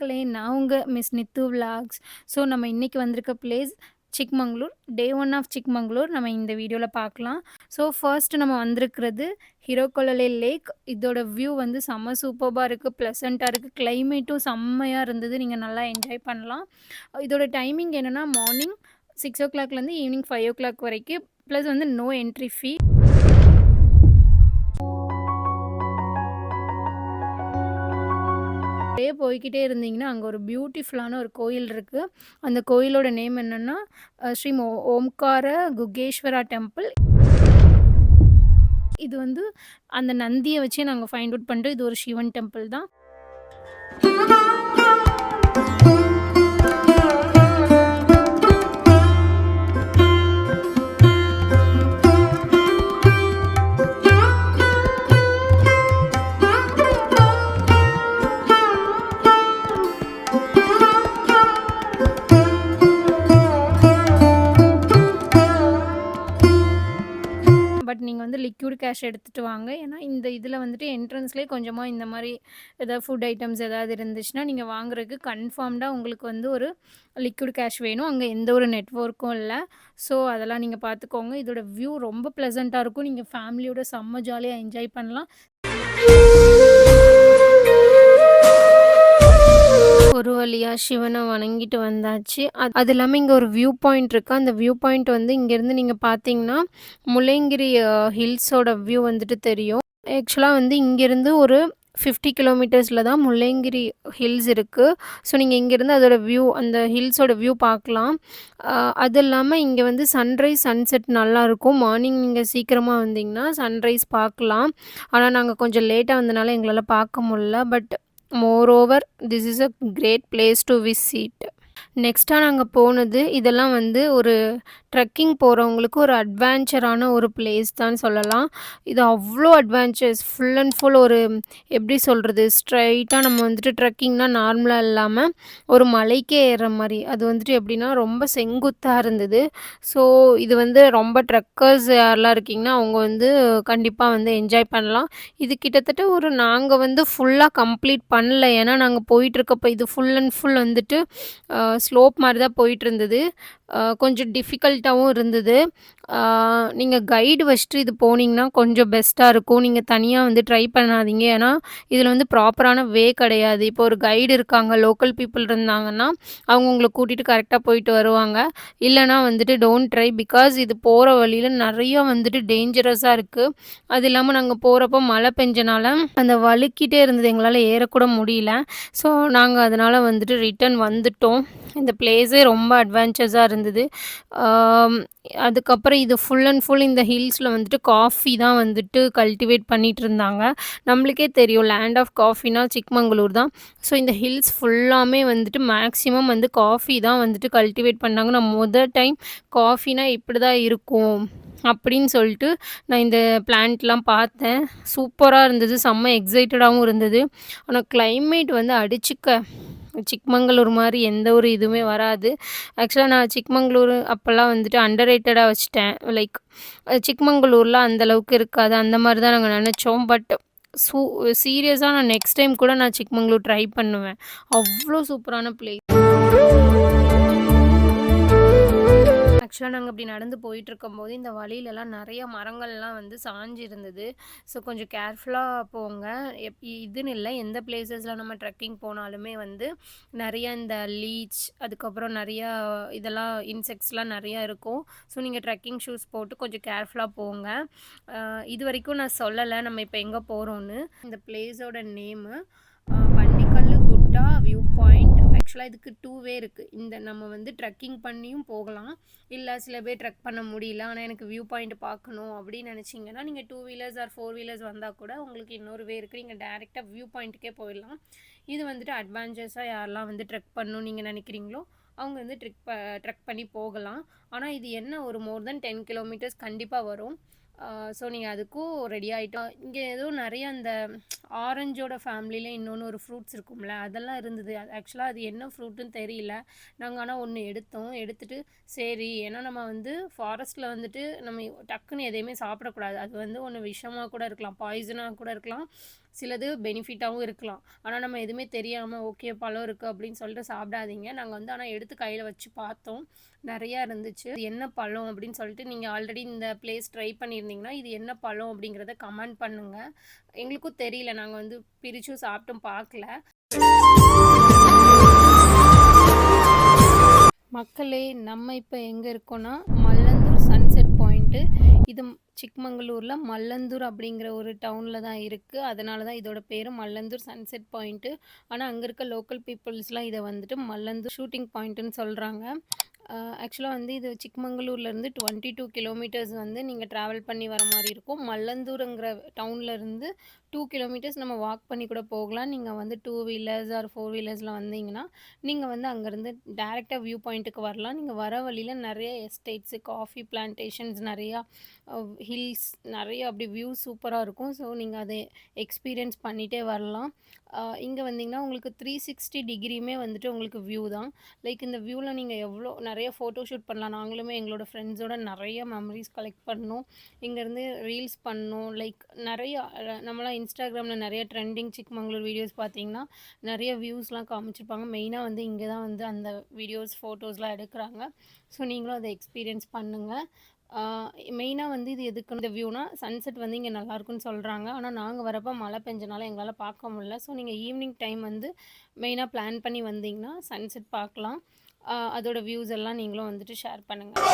மக்களே! நான் உங்கள் மிஸ் நித்து விலாக்ஸ். ஸோ நம்ம இன்றைக்கி வந்திருக்க place Chikmagalur. Day one of Chikmagalur நம்ம இந்த வீடியோவில் பார்க்கலாம். ஸோ ஃபர்ஸ்ட் நம்ம வந்திருக்கிறது ஹீரோகொலலே லேக். இதோட வியூ வந்து செம்ம சூப்பராக இருக்குது ப்ளசண்ட்டாக இருக்குது கிளைமேட்டும் செம்மையாக இருந்தது. நீங்கள் நல்லா என்ஜாய் பண்ணலாம். இதோட டைமிங் என்னென்னா மார்னிங் 6:00லேருந்து ஈவினிங் 5:00 வரைக்கும். ப்ளஸ் வந்து நோ என்ட்ரி ஃபீ. போய்கிட்டே போய்க்கிட்டே இருந்தீங்கன்னா, அங்கே ஒரு பியூட்டிஃபுல்லான ஒரு கோயில் இருக்கு. அந்த கோயிலோட நேம் என்னன்னா, ஸ்ரீ ஓ ஓம்கார குகேஸ்வரா டெம்பிள். இது வந்து அந்த நந்தியை வச்சே நாங்கள் ஃபைண்ட் அவுட் பண்ணிட்டோம். இது ஒரு சிவன் டெம்பிள் தான். பட் நீங்கள் வந்து லிக்யூட் கேஷ் எடுத்துகிட்டு வாங்க. ஏன்னா இந்த இதில் வந்துட்டு என்ட்ரன்ஸ்லேயே கொஞ்சமாக இந்த மாதிரி ஏதாவது ஃபுட் ஐட்டம்ஸ் ஏதாவது இருந்துச்சுன்னா, நீங்கள் வாங்குறதுக்கு கன்ஃபார்ம்டாக உங்களுக்கு வந்து ஒரு லிக்யூட் கேஷ் வேணும். அங்கே எந்த ஒரு நெட்ஒர்க்கும் இல்லை ஸோ அதெல்லாம் நீங்கள் பார்த்துக்கோங்க. இதோட வியூ ரொம்ப ப்ளசண்ட்டாக இருக்கும். நீங்கள் ஃபேமிலியோட செம்ம ஜாலியாக என்ஜாய் பண்ணலாம். ஒரு வழியாக சிவனை வணங்கிட்டு வந்தாச்சு. அது அது இல்லாமல் இங்கே ஒரு வியூ பாயிண்ட் இருக்குது அந்த வியூ பாயிண்ட் வந்து இங்கேருந்து நீங்கள் பார்த்தீங்கன்னா, முல்லையங்கிரி ஹில்ஸோட வியூ வந்துட்டு தெரியும். ஆக்சுவலாக வந்து இங்கேருந்து ஒரு ஃபிஃப்டி கிலோமீட்டர்ஸில் தான் முல்லையங்கிரி ஹில்ஸ் இருக்குது ஸோ நீங்கள் இங்கேருந்து அதோட வியூ அந்த ஹில்ஸோட வியூ பார்க்கலாம். அது இல்லாமல் இங்கே வந்து சன்ரைஸ், சன்செட் நல்லாயிருக்கும். மார்னிங் நீங்கள் சீக்கிரமாக வந்தீங்கன்னா, சன்ரைஸ் பார்க்கலாம். ஆனால் நாங்கள் கொஞ்சம் லேட்டாக வந்தனால எங்களால் பார்க்க முடில. But Moreover, this is a great place to visit. நெக்ஸ்ட்டாக நாங்கள் போனது இதெல்லாம் வந்து ஒரு ட்ரெக்கிங் போகிறவங்களுக்கு ஒரு அட்வென்ச்சரான ஒரு பிளேஸ் தான் சொல்லலாம். இது அவ்வளோ அட்வென்ச்சர்ஸ் ஃபுல் அண்ட் ஃபுல் ஒரு எப்படி சொல்கிறது ஸ்ட்ரைட்டாக நம்ம வந்துட்டு ட்ரெக்கிங்னால் நார்மலாக இல்லாமல் ஒரு மலைக்கே ஏறுற மாதிரி அது வந்துட்டு எப்படின்னா, ரொம்ப செங்குத்தாக இருந்தது. ஸோ இது வந்து ரொம்ப ட்ரக்கர்ஸ் யாரெல்லாம் இருக்கீங்கன்னா, அவங்க வந்து கண்டிப்பாக வந்து என்ஜாய் பண்ணலாம். இது கிட்டத்தட்ட ஒரு நாங்கள் வந்து ஃபுல்லாக கம்ப்ளீட் பண்ணல. ஏன்னா நாங்கள் போயிட்டுருக்கப்போ இது ஃபுல் அண்ட் ஃபுல் வந்துட்டு ஸ்லோப் மாதிரி தான் போயிட்டு இருந்தது கொஞ்சம் டிஃபிகல்ட்டாகவும் இருந்தது. நீங்கள் கைடு வச்சுட்டு இது போனீங்கன்னா, கொஞ்சம் பெஸ்ட்டாக இருக்கும். நீங்கள் தனியாக வந்து ட்ரை பண்ணாதீங்க. ஏன்னா, இதில் வந்து ப்ராப்பரான வே கிடையாது. இப்போ ஒரு கைடு இருக்காங்க, லோக்கல் பீப்புள் இருந்தாங்கன்னா, அவங்க உங்களை கூட்டிகிட்டு கரெக்டாக போயிட்டு வருவாங்க. இல்லைனா வந்துட்டு டோன்ட் ட்ரை. பிகாஸ் இது போகிற வழியில் நிறைய வந்துட்டு டேஞ்சரஸாக இருக்குது அது இல்லாமல் நாங்கள் போகிறப்போ மழை பெஞ்சனால, அந்த வழுக்கிட்டே இருந்தது. எங்களால் ஏறக்கூட முடியல. ஸோ நாங்கள் அதனால் வந்துட்டு ரிட்டர்ன் வந்துட்டோம். இந்த பிளேஸே ரொம்ப அட்வென்ச்சர்ஸாக இருந்தது. அதுக்கப்புறம் இது ஃபுல் அண்ட் ஃபுல் இந்த ஹில்ஸில் வந்துட்டு காஃபி தான் வந்துட்டு கல்டிவேட் பண்ணிட்டுருந்தாங்க. நம்மளுக்கே தெரியும் லேண்ட் ஆஃப் காஃபினா சிக்மங்களூர் தான். ஸோ இந்த ஹில்ஸ் ஃபுல்லாமே வந்துட்டு மேக்ஸிமம் வந்து காஃபி தான் வந்துட்டு கல்டிவேட் பண்ணாங்க. நான் மொத டைம் காஃபினா இப்படி தான் இருக்கும். அப்படின்னு சொல்லிட்டு நான் இந்த பிளான்ட்லாம் பார்த்தேன். சூப்பராக இருந்தது. செம்ம எக்ஸைட்டடாகவும் இருந்தது. ஆனால் கிளைமேட் வந்து அடிச்சுக்க சிக்மங்களூர் மாதிரி எந்த ஒரு இதுவுமே வராது. ஆக்சுவலாக நான் சிக்மங்களூர் அப்போல்லாம் வந்துட்டு அண்டர் ரேட்டடா வச்சுட்டேன். லைக் சிக்மங்களூர்லாம் அந்த அளவுக்கு இருக்காது. அந்த மாதிரி தான் நாங்கள் நினச்சோம் பட் சூ சீரியஸாக நான் நெக்ஸ்ட் டைம் கூட நான் சிக்மங்களூர் ட்ரை பண்ணுவேன். அவ்வளோ சூப்பரான பிளேஸ். ஆக்சுவலாக நாங்கள் இப்படி நடந்து போயிட்டுருக்கும்போது, இந்த வழியிலலாம் நிறைய மரங்கள்லாம் வந்து சாஞ்சு இருந்தது. ஸோ கொஞ்சம் கேர்ஃபுல்லாக போங்க. எப் இதுன்னு இல்லை எந்த பிளேசஸில் நம்ம ட்ரெக்கிங் போனாலுமே வந்து நிறைய இந்த லீச், அதுக்கப்புறம் நிறையா இதெல்லாம் இன்செக்ட்ஸ்லாம் நிறையா இருக்கும். ஸோ நீங்கள் ட்ரெக்கிங் ஷூஸ் போட்டு கொஞ்சம் கேர்ஃபுல்லாக போங்க. இது வரைக்கும் நான் சொல்லலை நம்ம இப்போ எங்கே போகிறோன்னு இந்த பிளேஸோட name Pannikal Gutta view point. ஆக்சுவலாக இதுக்கு 2 வே இந்த நம்ம வந்து ட்ரெக்கிங் பண்ணியும் போகலாம். இல்லை சில பேர் ட்ரெக் பண்ண முடியல. ஆனால் எனக்கு வியூ பாயிண்ட் பார்க்கணும் அப்படின்னு நினச்சிங்கன்னா நீங்கள் two wheelers or four wheelers வந்தால் கூட உங்களுக்கு இன்னொரு வே இருக்குது நீங்கள் டேரெக்டாக வியூ பாயிண்ட்டுக்கே போயிடலாம். இது வந்துட்டு அட்வென்ச்சர்ஸா யாரெல்லாம் வந்து ட்ரெக் பண்ணணும் நீங்கள் நினைக்கிறீங்களோ அவங்க வந்து ட்ரெக் ப ட்ரெக் பண்ணி போகலாம். ஆனால் இது என்ன ஒரு மோர் தென் 10 கிலோமீட்டர்ஸ் கண்டிப்பாக வரும். ஸோ நீங்கள் அதுக்கும் ரெடி ஆகிட்டோம் இங்கே ஏதோ நிறைய அந்த ஆரஞ்சோட ஃபேமிலியில் இன்னொன்று ஒரு ஃப்ரூட்ஸ் இருக்கும்ல அதெல்லாம் இருந்தது. ஆக்சுவலாக அது என்ன ஃப்ரூட்டுன்னு தெரியல. நாங்கள் ஆனால் ஒன்று எடுத்தோம். எடுத்துட்டு சரி ஏன்னா நம்ம வந்து ஃபாரஸ்ட்டில் வந்துட்டு நம்ம டக்குன்னு எதையுமே சாப்பிடக்கூடாது. அது வந்து ஒன்று விஷமாக கூட இருக்கலாம் பாய்சனாக கூட இருக்கலாம். சிலது பெனிஃபிட்டாகவும் இருக்கலாம். ஆனால் நம்ம எதுவுமே தெரியாமல் ஓகே பழம் இருக்குது அப்படின்னு சொல்லிட்டு சாப்பிடாதீங்க. நாங்கள் வந்து ஆனால் எடுத்து கையில் வச்சு பார்த்தோம். நிறையா இருந்துச்சு. என்ன பழம் அப்படின்னு சொல்லிட்டு நீங்கள் ஆல்ரெடி இந்த பிளேஸ் ட்ரை பண்ணியிருந்தீங்கன்னா இது என்ன பழம் அப்படிங்கிறத கமெண்ட் பண்ணுங்கள் எங்களுக்கும் தெரியல. நாங்கள் வந்து பிரிச்சும் சாப்பிட்டும் பார்க்கல. மக்களே நம்ம இப்போ எங்கே இருக்கோன்னா மல்லந்தூர் சன்செட் பாயிண்ட்டு இது சிக்மங்களூரில் மல்லந்தூர் அப்படிங்கிற ஒரு டவுனில் தான் இருக்குது அதனால தான் இதோட பேர் மல்லந்தூர் சன்செட் பாயிண்ட்டு ஆனால் அங்கே இருக்க லோக்கல் பீப்புள்ஸ்லாம் இதை வந்துட்டு மல்லந்தூர் ஷூட்டிங் பாயிண்ட்டுன்னு சொல்கிறாங்க ஆக்சுவலாக வந்து இது சிக்மங்களூர்லேருந்து டுவெண்ட்டி டூ கிலோமீட்டர்ஸ் வந்து நீங்கள் ட்ராவல் பண்ணி வர மாதிரி இருக்கும். மல்லந்தூருங்கிற டவுன்லேருந்து டூ கிலோமீட்டர்ஸ் நம்ம வாக் பண்ணி கூட போகலாம். நீங்கள் வந்து டூ வீலர்ஸ் ஆர் ஃபோர் வீலர்ஸில் வந்தீங்கன்னா நீங்கள் வந்து அங்கேருந்து டேரெக்டாக வியூ பாயிண்ட்டுக்கு வரலாம். நீங்கள் வர வழியில் நிறைய எஸ்டேட்ஸு காஃபி பிளான்டேஷன்ஸ் நிறையா ஹில்ஸ் நிறைய அப்படி வியூ சூப்பராக இருக்கும். ஸோ நீங்கள் அதை எக்ஸ்பீரியன்ஸ் பண்ணிகிட்டே வரலாம். இங்கே வந்தீங்கன்னா உங்களுக்கு த்ரீ சிக்ஸ்டி டிகிரியுமே வந்துட்டு உங்களுக்கு வியூ தான். லைக் இந்த வியூவில் நீங்கள் எவ்வளோ நிறைய ஃபோட்டோ ஷூட் பண்ணலாம். நாங்களுமே எங்களோட ஃப்ரெண்ட்ஸோட நிறைய மெமரிஸ் கலெக்ட் பண்ணோம். இங்கேருந்து ரீல்ஸ் பண்ணோம். லைக் நிறைய நம்மளாம் இன்ஸ்டாகிராமில் நிறைய ட்ரெண்டிங் சிக்மங்களூர் வீடியோஸ் பார்த்தீங்கன்னா நிறைய வியூஸ்லாம் காமிச்சிருப்பாங்க. மெயினாக வந்து இங்கே தான் வந்து அந்த வீடியோஸ் ஃபோட்டோஸ்லாம் எடுக்கிறாங்க. ஸோ நீங்களும் அதை எக்ஸ்பீரியன்ஸ் பண்ணுங்கள் மெயினாக வந்து இது எதுக்கு இந்த வியூனா சன்செட் வந்து இங்கே நல்லாயிருக்குன்னு சொல்கிறாங்க ஆனால் நாங்கள் வரப்போ மழை பெஞ்சனால எங்களால் பார்க்க முடியல. ஸோ நீங்கள் ஈவினிங் டைம் வந்து மெயினாக பிளான் பண்ணி வந்தீங்கன்னா சன்செட் பார்க்கலாம். அதோட வியூஸ் எல்லாம் நீங்களும் வந்துட்டு ஷேர் பண்ணுங்கள்